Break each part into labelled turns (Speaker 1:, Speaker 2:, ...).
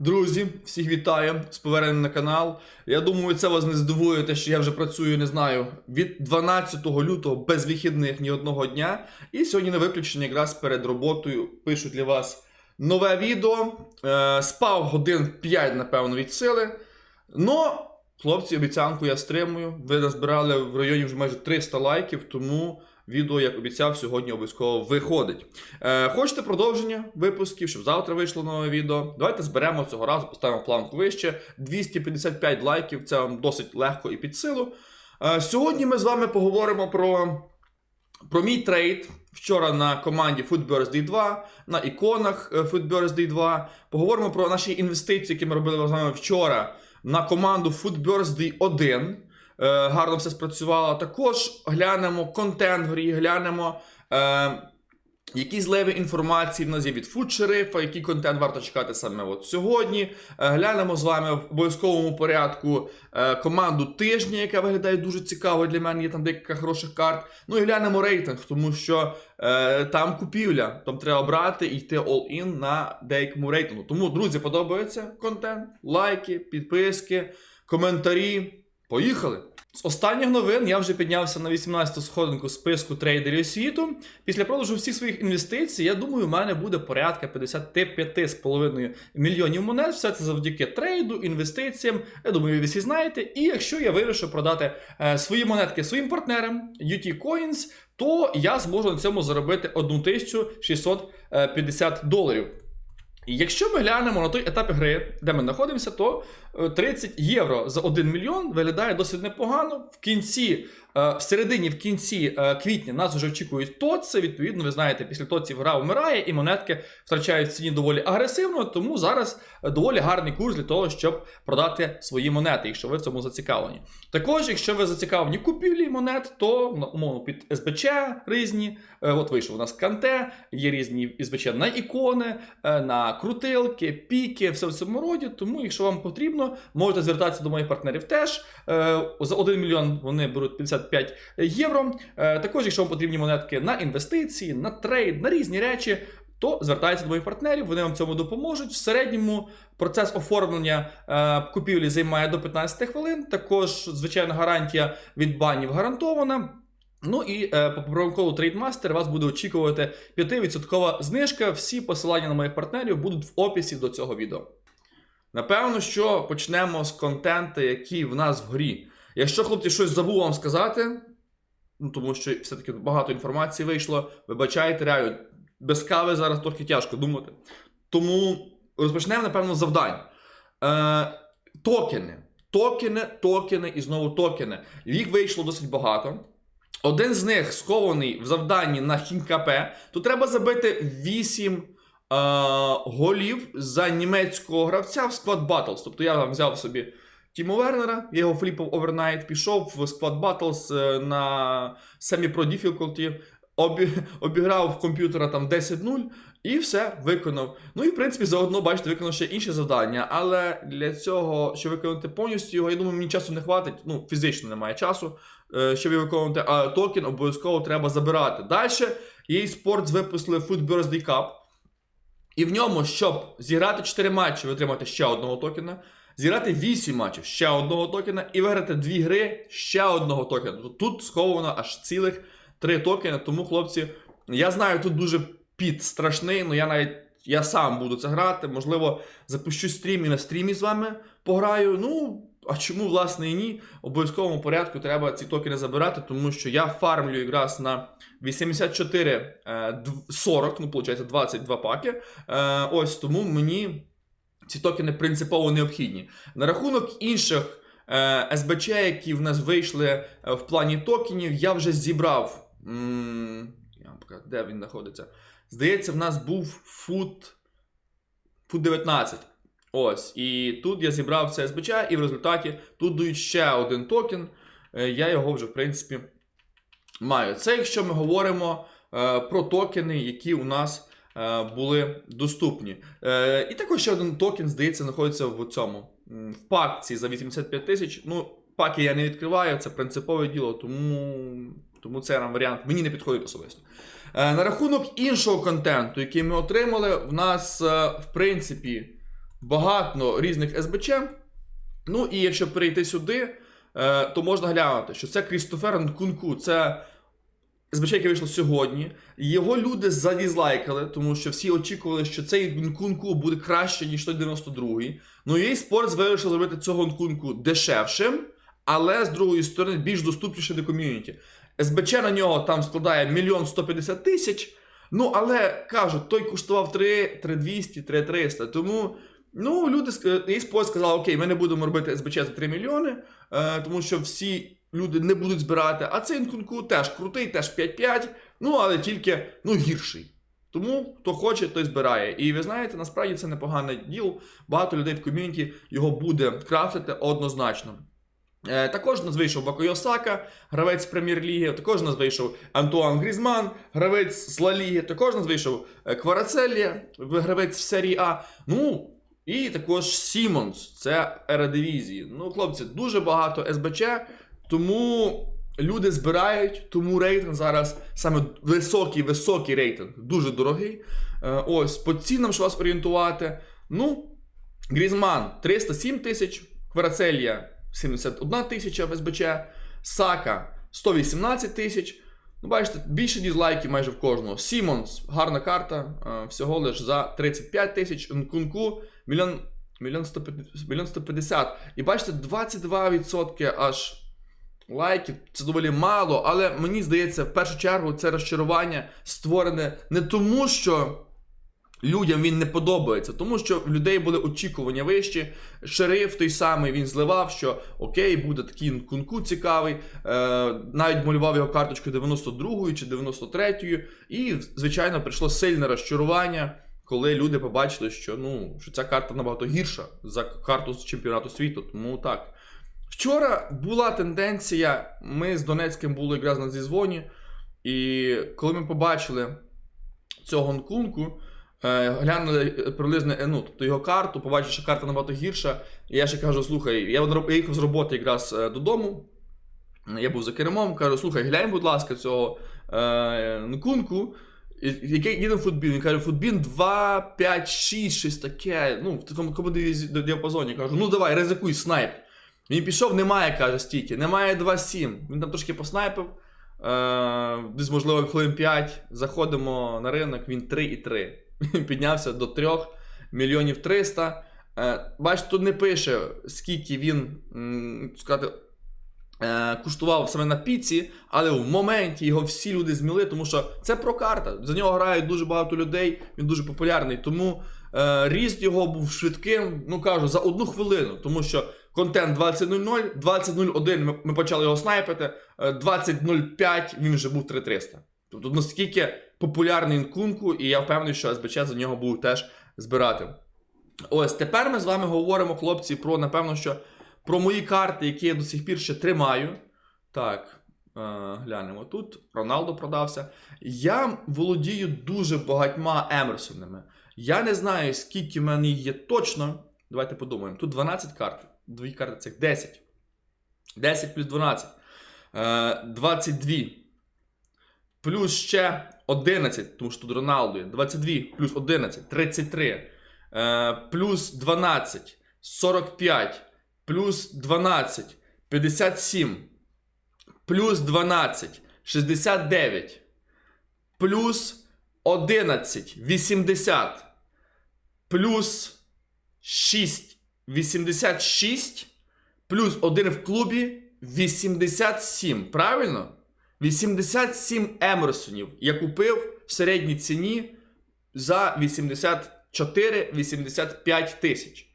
Speaker 1: Друзі, всіх вітаю з поверненням на канал. Я думаю, це вас не здивує, те, що я вже працюю, не знаю, від 12 лютого без вихідних ні одного дня. І сьогодні на виключення якраз перед роботою пишу для вас нове відео. Е, спав годин 5, напевно, від сили. Но, хлопці, обіцянку я стримую. Ви назбирали в районі вже майже 300 лайків, тому відео, як обіцяв, сьогодні обов'язково виходить. Е, хочете продовження випусків, щоб завтра вийшло нове відео? Давайте зберемо цього разу, поставимо планку вище. 255 лайків, це вам досить легко і під силу. Е, сьогодні ми з вами поговоримо про, про мій трейд. Вчора на команді Food 2, на іконах е, Food 2. Поговоримо про наші інвестиції, які ми робили з вами вчора на команду Food 1. Е, гарно все спрацювало. Також глянемо контент в грі, глянемо. Е, які зливи інформації в нас є від Food Шерифа, який контент варто чекати саме от сьогодні. Е, Глянемо з вами в обов'язковому порядку команду тижня, яка виглядає дуже цікаво для мене. Є там декілька хороших карт. Ну і глянемо рейтинг, тому що е, там купівля, там треба брати і йти all-in на деякому рейтингу. Тому, друзі, подобається контент, лайки, підписки, коментарі. Поїхали! З останніх новин я вже піднявся на 18-ту сходинку списку трейдерів світу. Після продажу всіх своїх інвестицій, я думаю, у мене буде порядка 55,5 мільйонів монет. Все це завдяки трейду, інвестиціям. Я думаю, ви всі знаєте. І якщо я вирішу продати е, свої монетки своїм партнерам UT Coins, то я зможу на цьому заробити 1650 доларів. І якщо ми глянемо на той етап гри, де ми знаходимося, то е, 30 євро за 1 мільйон виглядає досить непогано. В кінці, е, в середині, в кінці е, квітня нас вже очікують тоци. Відповідно, ви знаєте, після тоців гра вмирає і монетки втрачають в ціні доволі агресивно. Тому зараз е, доволі гарний курс для того, щоб продати свої монети, якщо ви в цьому зацікавлені. Також, якщо ви зацікавлені купівлі монет, то ну, умовно під СБЧ різні. Е, От вийшов у нас канте, є різні СБЧ на ікони, е, на крутилки, піки, все в цьому роді. Тому, якщо вам потрібно, можете звертатися до моїх партнерів теж. Е, За 1 мільйон вони беруть 55 євро. Е, Також, якщо вам потрібні монетки на інвестиції, на трейд, на різні речі. То звертайтеся до моїх партнерів, вони вам цьому допоможуть. В середньому процес оформлення е, купівлі займає до 15 хвилин. Також, звичайно, гарантія від банів гарантована. Ну і е, по промокоду TradeMaster вас буде очікувати 5% знижка. Всі посилання на моїх партнерів будуть в описі до цього відео. Напевно, що почнемо з контенту, який в нас в грі. Якщо хлопці щось забув вам сказати, ну тому що все-таки багато інформації вийшло, вибачайте, реально, без кави зараз трохи тяжко думати. Тому розпочнемо, напевно, завдань. Е, токени. Токени, токени і знову токени. Їх вийшло досить багато. Один з них схований в завданні на хінкапе, то треба забити 8 е, голів за німецького гравця в склад Battles. Тобто я там взяв собі Тімо Вернера, я його фліпав овернайт, пішов в склад Battles е, на Semi Pro Difficulty, обі, обіграв комп'ютера там 10-0 і все виконав. Ну і в принципі заодно, бачите, виконав ще інші завдання. Але для цього, щоб виконати повністю його, я думаю, мені часу не хватить. Ну, фізично немає часу, е, щоб його виконувати, а токен обов'язково треба забирати. Далі EA Sports випустили Food Birthday Cup. І в ньому, щоб зіграти 4 матчі, ви отримаєте ще одного токена, зіграти 8 матчів ще одного токена і виграти 2 гри ще одного токена. Тобто тут сховано аж цілих 3 токени. Тому, хлопці, я знаю, тут дуже піт страшний, але я навіть я сам буду це грати. Можливо, запущу стрім і на стрімі з вами пограю. Ну. А чому, власне, і ні? Обов'язковому порядку треба ці токени забирати, тому що я фармлю якраз на 84 е, 40, ну, виходить, 22 паки. Е, Ось тому мені ці токени принципово необхідні. На рахунок інших е, СБЧ, які в нас вийшли е, в плані токенів, я вже зібрав. М, я вам покажу, де він знаходиться. Здається, в нас був фут, фут 19. Ось, і тут я зібрав це СБЧ, і в результаті тут дають ще один токен. Е, Я його вже, в принципі, маю. Це якщо ми говоримо е, про токени, які у нас були доступні. Е, і також ще один токен, здається, знаходиться в цьому в пакці за 85 тисяч. Ну, паки я не відкриваю, це принципове діло, тому, тому нам варіант мені не підходить особисто. Е, на рахунок іншого контенту, який ми отримали, в нас, е, в принципі, багато різних СБЧ. Ну і якщо перейти сюди, е, то можна глянути, що це Крістофер Нкунку, це Яке вийшло сьогодні. Його люди задізлайкали, тому що всі очікували, що цей Нкунку буде краще, ніж той 92-й. Ну і спорт вирішив зробити цього Нкунку дешевшим, але з другої сторони більш доступнішим для ком'юніті. СБЧ на нього там складає 1 150 тисяч. Ну, але кажуть, той коштував 3, 3200, 3300. Тому ну, люди і сказали, окей, ми не будемо робити СБЧ за 3 мільйони, е, тому що всі люди не будуть збирати. А цей Нкунку теж крутий, теж 5-5, ну але тільки ну, гірший. Тому хто хоче, той збирає. І ви знаєте, насправді це непоганий діл. Багато людей в ком'юніті його буде крафтити однозначно. Е, також нас вийшов Бакойо Сака, гравець прем'єр-ліги. Також нас вийшов Антуан Грізман, гравець з Ла Ліги. Також нас вийшов е, Кварацелі, гравець в серії А. Ну, і також Сімонс, це Ередивізії. Ну, хлопці, дуже багато СБЧ, тому люди збирають, тому рейтинг зараз саме високий, високий рейтинг, дуже дорогий. Е, ось, по цінам, що вас орієнтувати. Ну, Грізман 307 тисяч, Кварацелія 71 тисяча в СБЧ, Сака 118 тисяч. Ну, бачите, більше дізлайків майже в кожного. Сімонс, гарна карта, е, всього лиш за 35 тисяч. Нкунку мільйон, мільйон 150, мільйон 150. І бачите, 22% аж лайків. Це доволі мало, але мені здається, в першу чергу це розчарування створене не тому, що. Людям він не подобається, тому що в людей були очікування вищі. Шериф той самий він зливав, що окей, буде такий кунку цікавий. Е, навіть малював його карточку 92-ї чи 93-ї. І, звичайно, прийшло сильне розчарування, коли люди побачили, що ну, що ця карта набагато гірша за карту з чемпіонату світу. Тому так. Вчора була тенденція. Ми з Донецьким були якраз на зізвоні, і коли ми побачили цього Нкунку. Е, Глянули приблизно е, ну, тобто його карту, побачив, що карта набагато гірша. І я ще кажу: слухай, я їхав з роботи якраз е, додому. Я був за кермом, кажу, слухай, глянь, будь ласка, цього Нкунку. І- Який їде футбін? Він каже, футбін 2, 5, 6, щось таке. Ну, в такому діапазоні. Кажу, ну давай, ризикуй, снайп. Він пішов, немає, каже, стільки, немає 2-7. Він там трошки поснайпив. Е, десь, можливо, хвилин 5. Заходимо на ринок, він 3,3. Він піднявся до 3 мільйонів 300. Е, бачите, тут не пише, скільки він м, сказати, е, куштував саме на піці, але в моменті його всі люди зміли, тому що це прокарта. За нього грають дуже багато людей, він дуже популярний. Тому е, ріст його був швидким, ну кажу, за одну хвилину, тому що контент 20.00, 20.01 ми, почали його снайпити, е, 20.05 він вже був 3300. Тобто наскільки популярний Нкунку, і я впевнений, що СБЧ за нього будуть теж збирати. Ось тепер ми з вами говоримо, хлопці, про напевно, що про мої карти, які я до сих пір ще тримаю. Так, е, глянемо тут. Роналдо продався. Я володію дуже багатьма Емерсонами. Я не знаю, скільки в мене є точно. Давайте подумаємо. Тут 12 карт. Дві карти цих 10. 10 плюс 12. Е, 22. Плюс ще 11, тому що тут Роналду є. 22 плюс 11, 33. Е, плюс 12, 45. Плюс 12, 57. Плюс 12, 69. Плюс 11, 80. Плюс 6, 86. Плюс 1 в клубі 87. Правильно? 87 Емерсонів я купив в середній ціні за 84-85 тисяч.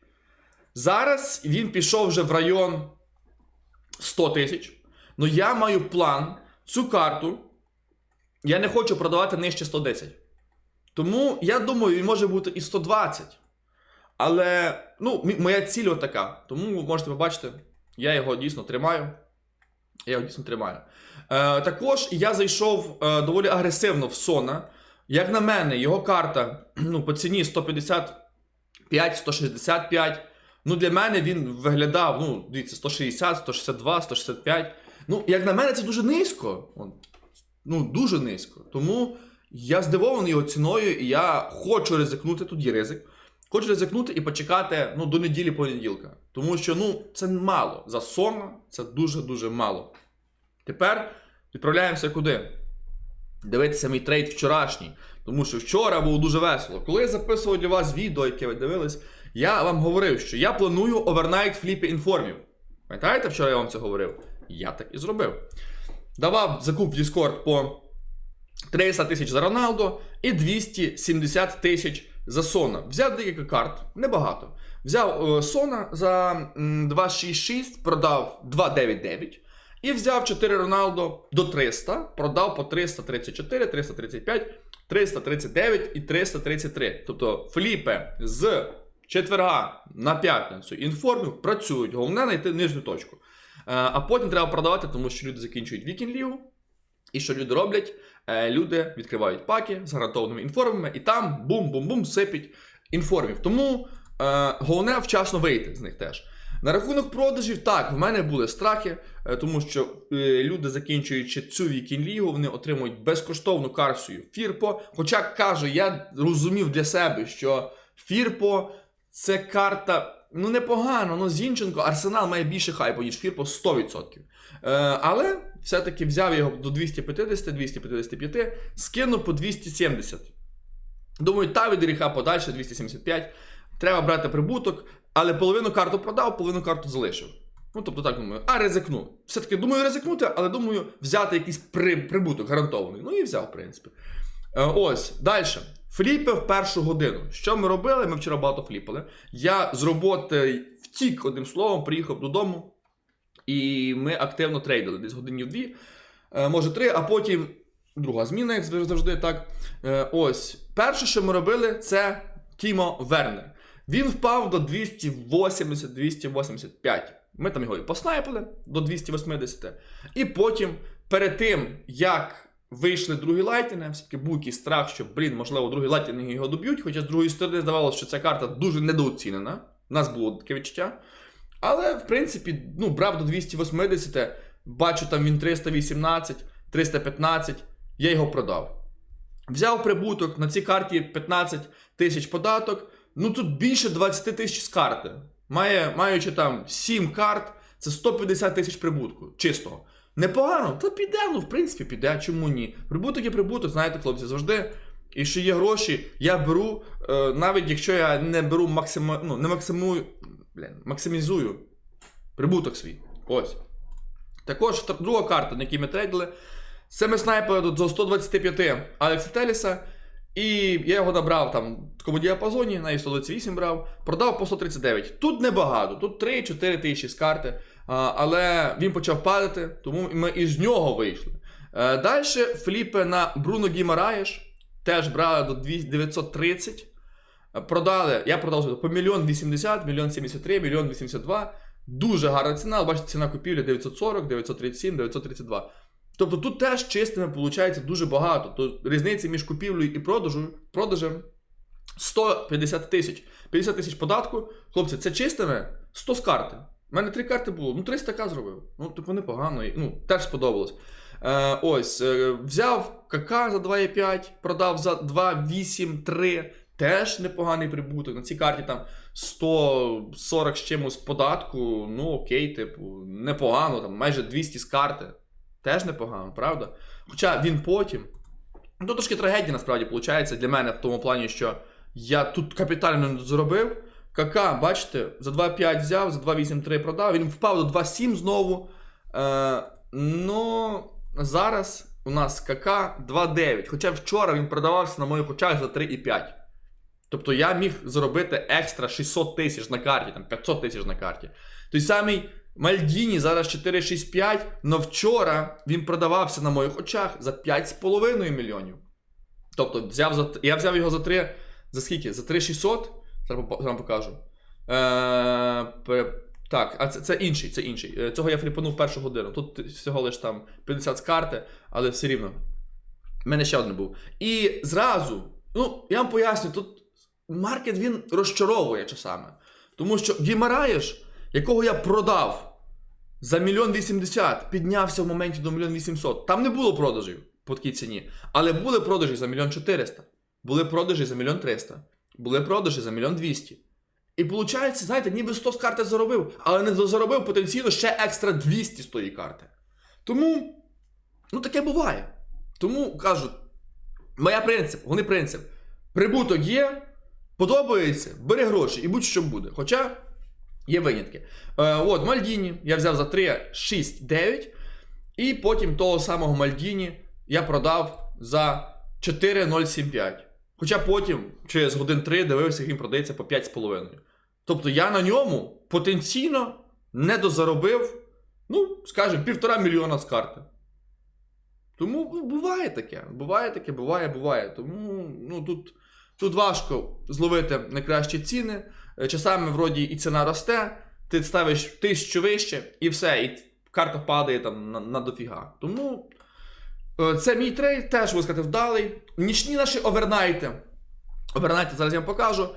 Speaker 1: Зараз він пішов вже в район 100 тисяч. Ну я маю план цю карту. Я не хочу продавати нижче 110. Тому я думаю, він може бути і 120. Але ну, моя ціль отака. Тому ви можете побачити, я його дійсно тримаю. Я його дійсно тримаю. Е, також я зайшов е, доволі агресивно в Сона. Як на мене, його карта ну, по ціні 155-165. Ну, для мене він виглядав, ну, дивіться, 160, 162, 165. Ну, як на мене, це дуже низько. Ну, дуже низько. Тому я здивований його ціною, і я хочу ризикнути, тут є ризик. Хочу ризикнути і почекати ну, до неділі понеділка. Тому що ну, це мало. За сона це дуже-дуже мало. Тепер відправляємося куди? Дивитися мій трейд вчорашній. Тому що вчора було дуже весело. Коли я записував для вас відео, яке ви дивились, я вам говорив, що я планую овернайт фліпи інформів. Пам'ятаєте, вчора я вам це говорив? Я так і зробив. Давав закуп Discord по 300 тисяч за Роналдо і 270 тисяч за Сона. Взяв декілька карт, небагато. Взяв е, Сона за 266, продав 299. І взяв 4 Роналдо до 300, продав по 334, 335, 339 і 333. Тобто фліпи з четверга на п'ятницю інформів працюють. Головне знайти нижню точку. Е, А потім треба продавати, тому що люди закінчують вікінг лігу. І що люди роблять? Е, Люди відкривають паки з гарантованими інформами, і там бум-бум-бум сипить інформів. Тому е, головне вчасно вийти з них теж. На рахунок продажів, так, в мене були страхи, е, тому що е, люди, закінчуючи цю вікінг лігу, вони отримують безкоштовну карсію Фірпо. Хоча кажу, я розумів для себе, що Фірпо це карта. Ну, непогано, ну Зінченко, Арсенал має більше хайпу, ніж Фірпо 100%. Е, але все-таки взяв його до 250-255, скинув по 270. Думаю, та від гріха подальше 275. Треба брати прибуток, але половину карту продав, половину карту залишив. Ну, тобто так думаю, а ризикну. Все-таки думаю ризикнути, але думаю взяти якийсь при, прибуток гарантований. Ну і взяв, в принципі. Е, ось, далі. Фліпи в першу годину. Що ми робили? Ми вчора багато фліпали. Я з роботи втік, одним словом, приїхав додому, і ми активно трейдили десь годинів дві, е, може три, а потім друга зміна, як завжди, так. Е, Ось. Перше, що ми робили, це Тімо Вернер. Він впав до 280-285. Ми там його і поснайпили до 280. І потім, перед тим, як вийшли другі лайтінги, все-таки був якийсь страх, що, блін, можливо, другі лайтінги його доб'ють, хоча з другої сторони здавалося, що ця карта дуже недооцінена. У нас було таке відчуття. Але, в принципі, ну, брав до 280, бачу там він 318, 315, я його продав. Взяв прибуток на цій карті 15 тисяч податок. Ну тут більше 20 тисяч з карти. Має, маючи там 7 карт, це 150 тисяч прибутку. Чистого. Непогано, та піде, ну в принципі піде, чому ні? Прибуток є прибуток, знаєте, хлопці, завжди. І що є гроші, я беру, е, навіть якщо я не беру максиму, ну, не максимую, блін, максимізую прибуток свій. Ось. Також друга карта, на якій ми трейдили, це ми снайпили до- до 125 Алекса Теліса. І я його набрав там в такому діапазоні, на 128 брав, продав по 139. Тут небагато, тут 3-4 тисячі з карти. Але він почав падати, тому ми із нього вийшли. Е, Далі фліпи на Бруно Гімараєш теж брали до 200 930. Е, Продали, я продав по мільйон 80, мільйон 73, мільйон 82. Дуже гарна ціна. Бачите, ціна купівлі 940, 937, 932. Тобто тут теж чистими виходить дуже багато. То різниця між купівлею і продажем 150 тисяч. 50 тисяч податку. Хлопці, це чистими 100 з карти. У мене три карти було, ну 300 к зробив. Ну, типу, непогано. Ну, теж сподобалось. Е, ось, е, взяв КК за 2,5, продав за 2,8,3. Теж непоганий прибуток. На цій карті там 140 з чимось податку. Ну, окей, типу, непогано, там майже 200 з карти. Теж непогано, правда? Хоча він потім. Ну, трошки трагедія насправді виходить для мене в тому плані, що я тут капітально зробив. КК, бачите, за 2,5 взяв, за 2,83 продав, він впав до 2,7 знову. Е, ну, зараз у нас КК 2,9. Хоча вчора він продавався на моїх очах за 3,5. Тобто я міг заробити екстра 600 тисяч на карті, там 500 тисяч на карті. Той самий Мальдіні зараз 4,65, але вчора він продавався на моїх очах за 5,5 мільйонів. Тобто взяв за, я взяв його за 3, за скільки? За 3,600? Зараз вам покажу. Е, так, а це, це інший, це інший. Е, Цього я фліпанув першу годину. Тут всього лиш там 50 з карти, але все рівно. У мене ще один був. І зразу, ну, я вам поясню, тут маркет він розчаровує часами. Тому що Гімараєш, якого я продав за мільйон вісімдесят, піднявся в моменті до мільйон вісімсот. Там не було продажів по такій ціні. Але були продажі за мільйон чотириста, були продажі за мільйон триста. Були продажі за мільйон двісті. І виходить, знаєте, ніби 100 з карти заробив, але не заробив потенційно ще екстра 200 з тої карти. Тому, ну таке буває. Тому кажу, моя принцип, вони принцип. Прибуток є, подобається, бери гроші і будь-що буде. Хоча є винятки. Е, от, Мальдіні я взяв за 3, 6, 9. І потім того самого Мальдіні я продав за 4,075. Хоча потім, через годин 3, дивився, як він продається по 5,5. Тобто я на ньому потенційно не дозаробив, ну, скажімо, півтора мільйона з карти. Тому ну, буває таке. Буває таке, буває, буває. Тому ну, тут, тут важко зловити найкращі ціни. Е, Часами, вроді, і ціна росте, ти ставиш тисячу вище, і все, і карта падає там на, на дофіга. Тому це мій трейд, теж сказати, вдалий. Нічні наші овернайти. Овернайти зараз я вам покажу.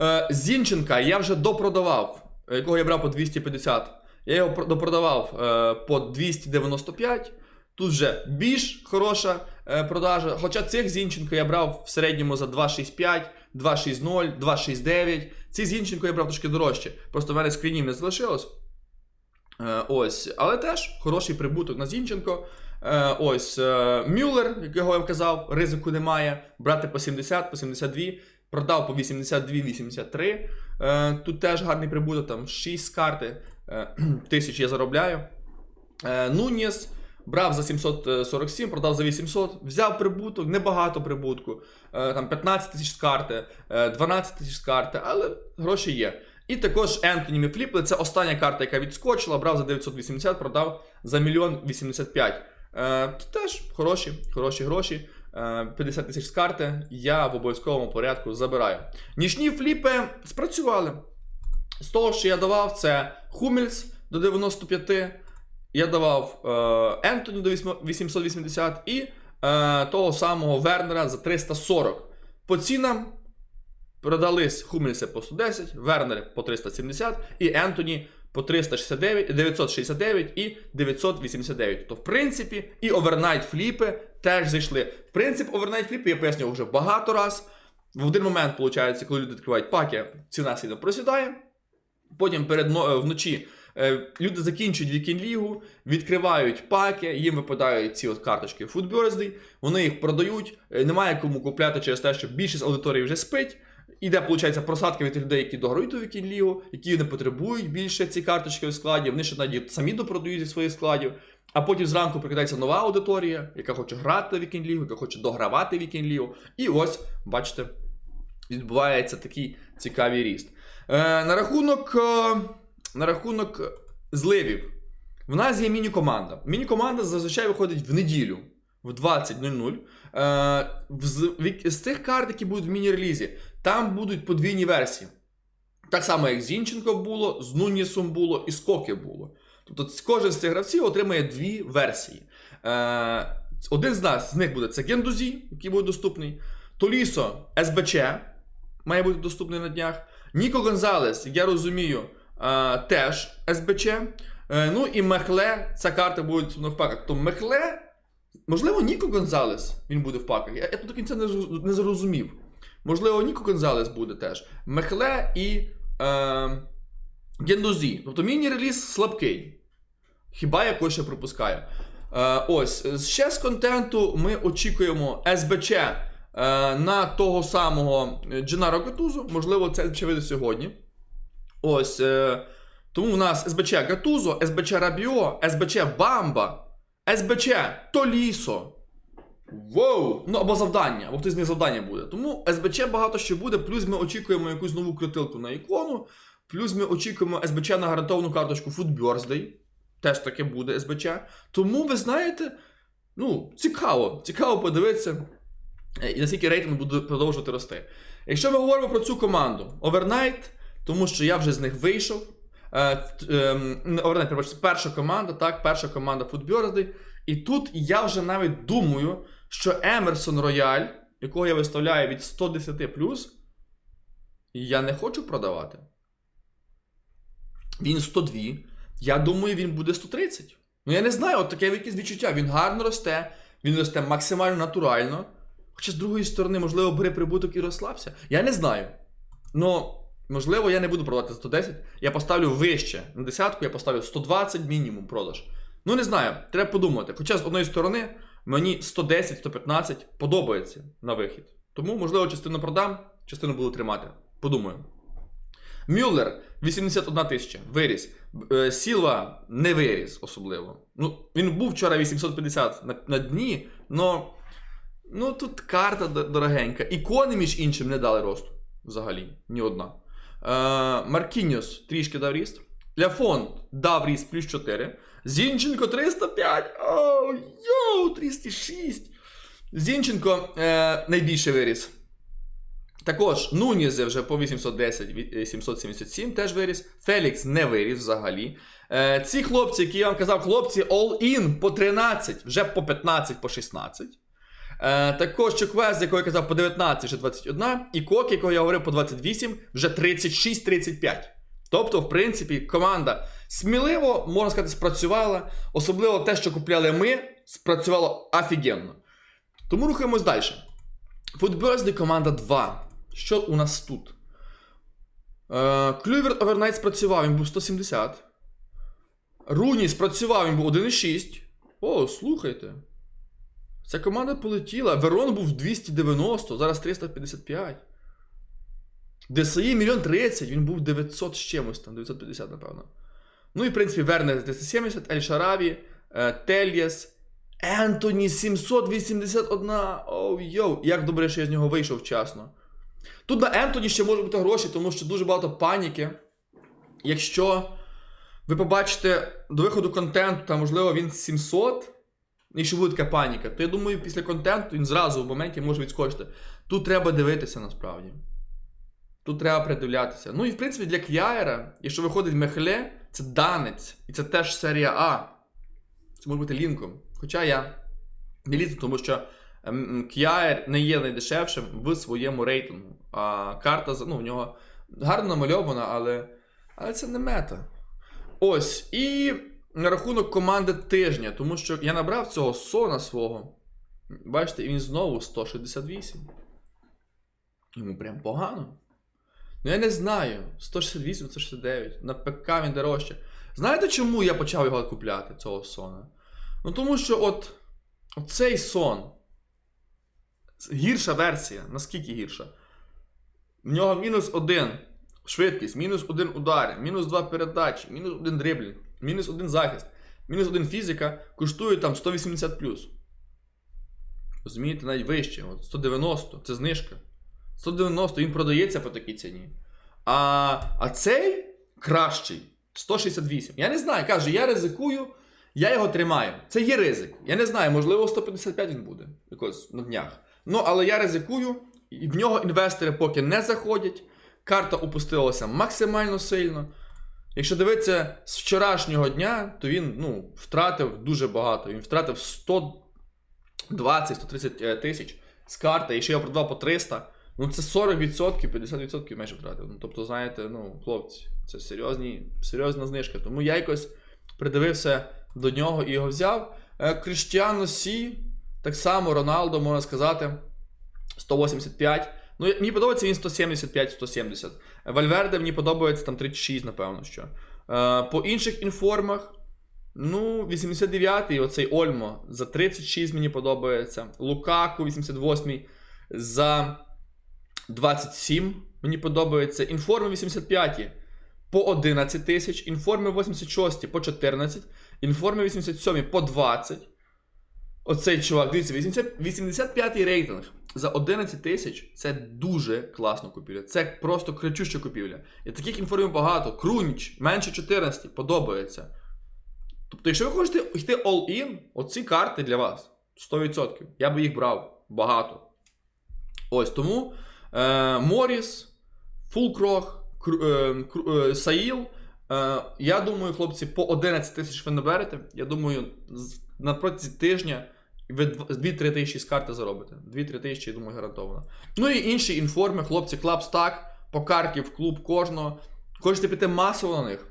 Speaker 1: Е, Зінченка я вже допродавав, е, якого я брав по 250. Я його допродавав е, по 295. Тут вже більш хороша е, продажа. Хоча цих Зінченко я брав в середньому за 2,65, 2,60, 2,69. Ці Зінченко я брав трошки дорожче. Просто в мене скрінів не залишилось. Е, ось, але теж хороший прибуток на Зінченко. Е, ось е, Мюллер, якого я казав, ризику немає. Брати по 70, по 72, продав по 82-83. Е, тут теж гарний прибуток, там 6 з карти тисяч я заробляю. Нуніс брав за 747, продав за 800, взяв прибуток, небагато прибутку. Там 15 тисяч з карти, е, 12 тисяч з карти, але гроші є. І також Ентоні Міфліпли, це остання карта, яка відскочила, брав за 980, продав за 1 85. Е, то теж хороші, хороші гроші. Е, 50 тисяч з карти я в обов'язковому порядку забираю. Нічні фліпи спрацювали. З того, що я давав, це Хумельс до 95, я давав е, Ентоні до 880 і е, того самого Вернера за 340. По цінам продались Хумельси по 110, Вернер по 370 і Ентоні по 369, 969 і 989. Тобто, в принципі, і овернайт фліпи теж зайшли. Принцип овернайт фліпи я пояснював вже багато раз. В один момент, виходить, коли люди відкривають паки, ціна сильно просідає. Потім перед е, вночі е, люди закінчують вікінг-лігу, відкривають паки, їм випадають ці от карточки Food вони їх продають, е, немає кому купляти через те, що більшість аудиторії вже спить. Іде, виходить, просадка від людей, які дограють у вікінг-лігу, які не потребують більше ці карточки в складі, вони ще навіть самі допродають зі своїх складів. А потім зранку прикидається нова аудиторія, яка хоче грати в вікінг-лігу, яка хоче догравати вікінг-лігу. І ось, бачите, відбувається такий цікавий ріст. Е, на рахунок, е, на рахунок зливів. В нас є міні-команда. Міні-команда зазвичай виходить в неділю в 20.00. Е, з, з тих карт, які будуть в міні-релізі, там будуть подвійні версії. Так само, як Зінченко було, з Нунісом було і з Коки було. Тобто кожен з цих гравців отримає дві версії. Е, один з нас з них буде це Гендузі, який буде доступний. Толісо СБЧ має бути доступний на днях. Ніко Гонзалес, я розумію, е, теж СБЧ. Е, ну і Мехле, ця карта буде в паках. То Мехле, можливо, Ніко Гонзалес він буде в паках. Я, я тут до кінця не зрозумів. Можливо, Ніко Гонзалес буде теж. Мехле і е, Гендузі. Тобто міні-реліз слабкий. Хіба я ще пропускаю. Е, ось, ще з контенту ми очікуємо СБЧ е, на того самого Дженаро Гатузу. Можливо, це СБЧ вийде сьогодні. Ось. Е, тому в нас СБЧ Гатузо, СБЧ Рабіо, СБЧ Бамба, СБЧ Толісо. Воу! Ну або завдання, або хтось з них завдання буде. Тому СБЧ багато що буде, плюс ми очікуємо якусь нову крутилку на ікону, плюс ми очікуємо СБЧ на гарантовану карточку Food Теж таке буде СБЧ. Тому ви знаєте, ну, цікаво, цікаво подивитися, е, і наскільки рейтинг буде продовжувати рости. Якщо ми говоримо про цю команду, Overnight, тому що я вже з них вийшов. Е, ем, Overnight, перша команда, так, перша команда Food Birthday. І тут я вже навіть думаю, що Емерсон Рояль, якого я виставляю від 110, я не хочу продавати. Він 102. Я думаю, він буде 130. Ну я не знаю, от таке якесь відчуття. Він гарно росте, він росте максимально натурально. Хоча з другої сторони, можливо, бери прибуток і розслабся. Я не знаю. Ну, можливо, я не буду продавати 110. Я поставлю вище. На десятку я поставлю 120 мінімум продаж. Ну, не знаю, треба подумати. Хоча з одної сторони мені 110-115 подобається на вихід. Тому, можливо, частину продам, частину буду тримати. Подумаю. Мюллер 81 тисяча. Виріс. Е, Сілва не виріс особливо. Ну, він був вчора 850 на, на дні, но ну тут карта дорогенька. Ікони, між іншим, не дали росту. Взагалі, ні одна. Е, Маркіньос трішки дав ріст. Ляфон дав ріст плюс 4. Зінченко 305. Оу, йоу, 306. Зінченко е, найбільше виріс. Також Нунізе вже по 810, ві- е, 777 теж виріс. Фелікс не виріс взагалі. Е, ці хлопці, які я вам казав, хлопці all-in по 13, вже по 15, по 16. Е, також Чуквез, якого я казав, по 19, вже 21. І Кок, якого я говорив по 28, вже 36-35. Тобто, в принципі, команда сміливо, можна сказати, спрацювала. Особливо те, що купляли ми, спрацювало офігенно. Тому рухаємось далі. Футберзді команда 2. Що у нас тут? Е, Клюверт Овернайт спрацював, він був 170. Руні спрацював, він був 1,6. О, слухайте. Ця команда полетіла. Верон був 290, зараз 355. ДСІ мільйон 30, він був 900 з чимось там, 950, напевно. Ну і, в принципі, Вернер 370, Ель Шараві, Тельєс, Ентоні 781. Оу, йоу, як добре, що я з нього вийшов вчасно. Тут на Ентоні ще можуть бути гроші, тому що дуже багато паніки. Якщо ви побачите до виходу контенту, там, можливо, він 700, якщо буде така паніка, то я думаю, після контенту він зразу в моменті може відскочити. Тут треба дивитися насправді. Тут треба придивлятися. Ну і в принципі для К'яєра, якщо виходить Мехле, це данець. І це теж серія А. Це може бути лінком. Хоча я не лізу, тому що ем, К'яєр не є найдешевшим в своєму рейтингу. А карта ну, в нього гарно намальована, але, але це не мета. Ось. І на рахунок команди тижня, тому що я набрав цього сона свого. Бачите, він знову 168. Йому прям погано. Ну я не знаю. 168, 169. На ПК він дорожче. Знаєте, чому я почав його купляти, цього сона? Ну тому що от цей сон. Гірша версія. Наскільки гірша? В нього мінус один швидкість, мінус один удар, мінус два передачі, мінус один дриблінг, мінус один захист, мінус один фізика коштує там 180 Розумієте, навіть вище. От 190 це знижка. 190 він продається по такій ціні. А, а цей кращий 168. Я не знаю, каже, я ризикую, я його тримаю. Це є ризик. Я не знаю, можливо, 155 він буде якось на днях. Ну, але я ризикую, і в нього інвестори поки не заходять. Карта опустилася максимально сильно. Якщо дивитися з вчорашнього дня, то він ну, втратив дуже багато. Він втратив 120-130 тисяч з карти. Якщо я продав по 300, ну це 40%, 50% майже втратив. Ну, тобто, знаєте, ну, хлопці, це серйозні, серйозна знижка. Тому я якось придивився до нього і його взяв. Е, Кріштіано Сі, так само Роналдо, можна сказати, 185. Ну, мені подобається він 175-170. Вальверде мені подобається там 36, напевно. що. Е, по інших інформах, ну, 89-й, оцей Ольмо за 36 мені подобається. Лукаку 88-й за 27 мені подобається. Інформи 85 по 11 тисяч, інформи 86 по 14, інформи 87 по 20. Оцей чувак, дивіться, 85-й рейтинг за 11 тисяч це дуже класна купівля. Це просто кричуща купівля. І таких інформів багато. Крунч, менше 14, подобається. Тобто, якщо ви хочете йти all-in, оці карти для вас 100%. Я би їх брав багато. Ось тому Моріс, Фулкрох, е, е, Саїл. Е, я думаю, хлопці, по 11 тисяч ви наберете. Я думаю, на протязі тижня ви 2-3 тисячі з карти заробите. 2-3 тисячі, я думаю, гарантовано. Ну і інші інформи, хлопці, клабстак, по карті в клуб кожного. Хочете піти масово на них?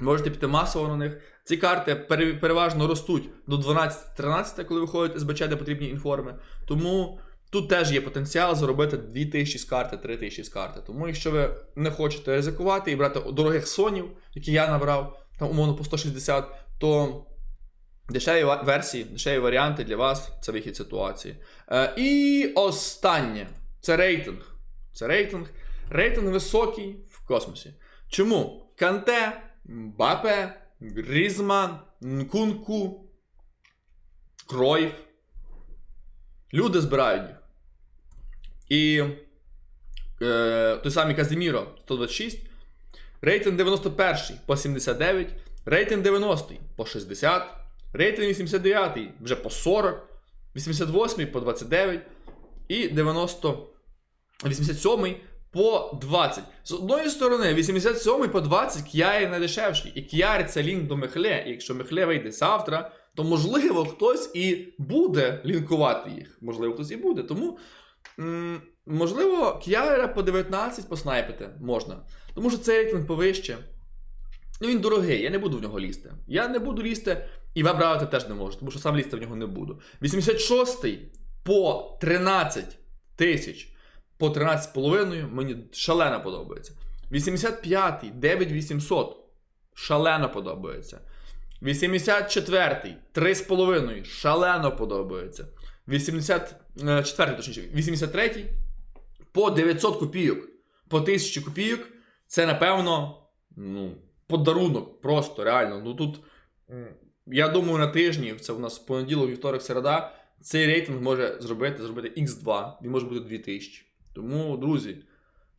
Speaker 1: Можете піти масово на них. Ці карти переважно ростуть до 12-13, коли виходять СБЧ, де потрібні інформи. Тому Тут теж є потенціал заробити 2000 з карти, 3000 з карти. Тому якщо ви не хочете ризикувати і брати дорогих сонів, які я набрав, там умовно по 160, то дешеві версії, дешеві варіанти для вас це вихід ситуації. Е, і останнє це рейтинг. Це рейтинг. Рейтинг високий в космосі. Чому? Канте, Бапе, Грізман, Нкунку, Кройф. Люди збирають їх. І е, той самий Казіміро 126, рейтинг 91 по 79, рейтинг 90 по 60, рейтинг 89 вже по 40, 88 по 29 і 90, 87 по 20. З одної сторони, 87 по 20 Кіаї найдешевший. І Кіари це лінк до Мехле. І якщо Мехле вийде завтра, то можливо хтось і буде лінкувати їх. Можливо, хтось і буде. Тому, можливо, Кіара по 19 поснайпити можна. Тому що цей рейтинг повище. Ну, він дорогий, я не буду в нього лізти. Я не буду лізти, і ви брати теж не можу, тому що сам лізти в нього не буду. 86-й по 13 тисяч по 13,5 мені шалено подобається. 85-й 9800 шалено подобається. 84-й 3,5 шалено подобається. 84-й, точніше, 83-й по 900 копійок, по 1000 копійок. Це, напевно, ну, подарунок. Просто реально. Ну тут, я думаю, на тижні, це у нас понеділок, вівторок, середа, цей рейтинг може зробити, зробити X2, він може бути 2000. Тому, друзі,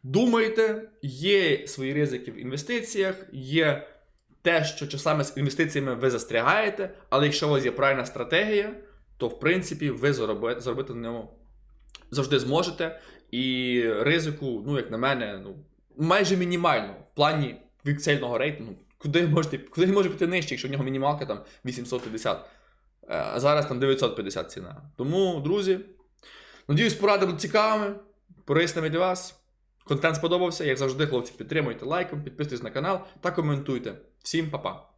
Speaker 1: думайте, є свої ризики в інвестиціях, є те, що часами з інвестиціями ви застрягаєте, але якщо у вас є правильна стратегія, то в принципі ви заробити, на ньому завжди зможете. І ризику, ну, як на мене, ну, майже мінімально в плані віксельного рейтингу. Куди можете, куди може піти нижче, якщо в нього мінімалка там 850, Е, а зараз там 950 ціна. Тому, друзі, надіюсь, поради будуть цікавими, корисними для вас. Контент сподобався. Як завжди, хлопці, підтримуйте лайком, підписуйтесь на канал та коментуйте. Всім па-па!